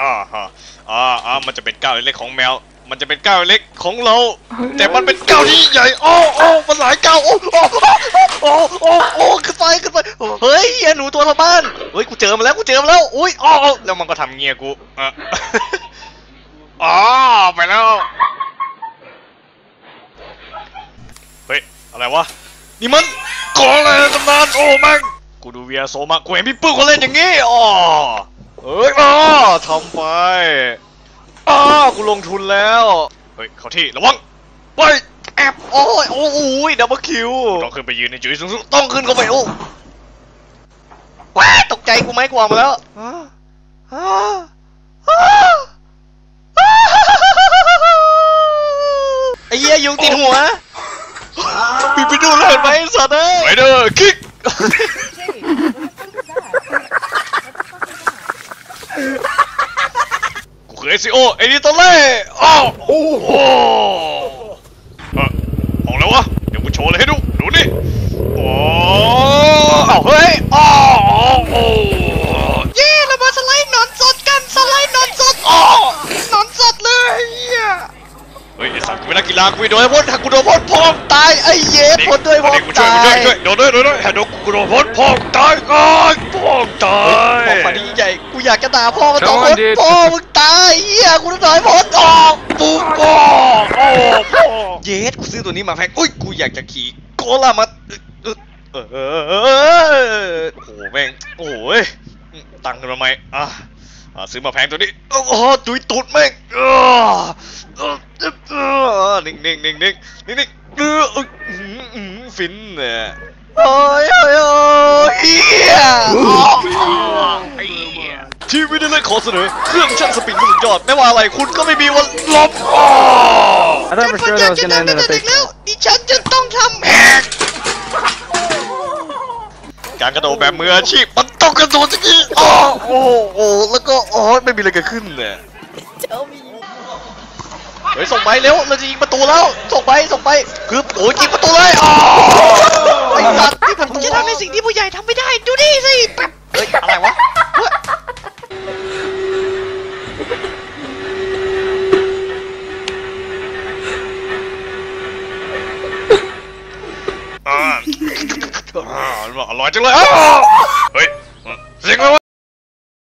อ่าฮะอ่าอ่ามันจะเป็นก้าวเล็กๆของแมว มันจะเป็นก้าวเล็กของเรา แต่มันเป็นก้าวที่ใหญ่โอ้โอ้มันหลายก้าวโอ้โอ้โอ้โอ้โอ้ขึ้นไปขึ้นไปเฮ้ยไอ้หนูตัวละบ้านเฮ้ยกูเจอมาแล้วกูเจอมาแล้วอุ้ยอ๋อแล้วมันก็ทำเงี้ยกูอะอ๋อไปแล้วเฮ้ยอะไรวะนี่มันกองอะไรตำนานโอ้แม่งกูดูเวียโซมากูเห็นพี่ปื้มเขาเล่นอย่างงี้อ๋อ เอ้ยอ๋อทำไปอ๋อกูลงทุนแล้ว เฮ้ยเขาที่ระวังไปแอบโอ้ยโอ้ยดับเบิลคิวต้องขึ้นไปยืนในจุดสูงๆต้องขึ้นเข้าไปโอ้ว้าตกใจกูไหมกวางมาแล้วอ่าอ่าอ่าอ่าไอ้เหี้ยยุงติดหัวปิดไปดูเลยไหมสัตว์เอ้ยไปเด้อคิกกู เคยซิโอไอ้นี่ตัวเล่อ้าวโอ้โหเอ่อออกแล้ววะเดี๋ยวกูโชว์เลยให้ดูดูนี่โอ้อ้าวเฮ้ยอ้าวโอ้เย้เรามาสไลด์หนอนสดกันสไลด์หนอนสดอ้อหนอนสดเลยเหี้ยเฮ้ยไอ้สัตว์กูเป็นนักกีฬากูไม่โดนพ่นถ้ากูโดนพ่นพองตายไอ้เย็ดพ่นด้วยพองตายช่วยช่วยโดนด้วยโดนด้วยโดนกูโดนพ่นพองตายก่อนพองตาย อยากจะด่าพ่อมันต้องพ่นพ่อมึงตายเหี้ยกูต้องถอยพ่นออกปุ๊บปองโอ้พ่อเย็ดกูซื้อตัวนี้มาแพงอุ้ยกูอยากจะขี่โกล่ามาเออเออเออโอ้โหแม่งโอ้โหตังค์ทำไมอะอ่าซื้อมาแพงตัวนี้โอ้โหตุยตุดแม่งเออเออเออนิ่งนิ่งนิ่งนิ่งนิ่งนิ่งเอออื้อหืออื้อหือฟินเนี่ยโอ้ยโอ้ยโอ้ยเฮีย ทีวีได้เลยขอเสนอเครื่องชั่งสปริงสุดยอด ไม่ว่าอะไรคุณก็ไม่มีวันลบ I thought for sure that was gonna end in a big แล้ว ดิฉันจะต้องทำแหกการกระโดดแบบมืออาชีพมันต้องกระโดดอย่างนี้อ้อโอ้โอ้แล้วก็โอ้ยไม่มีอะไรเกิดขึ้นเนี่ยเฮ้ยส่งไปเร็วเราจะยิงประตูแล้วส่งไปส่งไปคือโอ้ยยิงประตูเลยอ๋อไอ้สัตว์ อ่าอ่าอร่อยจั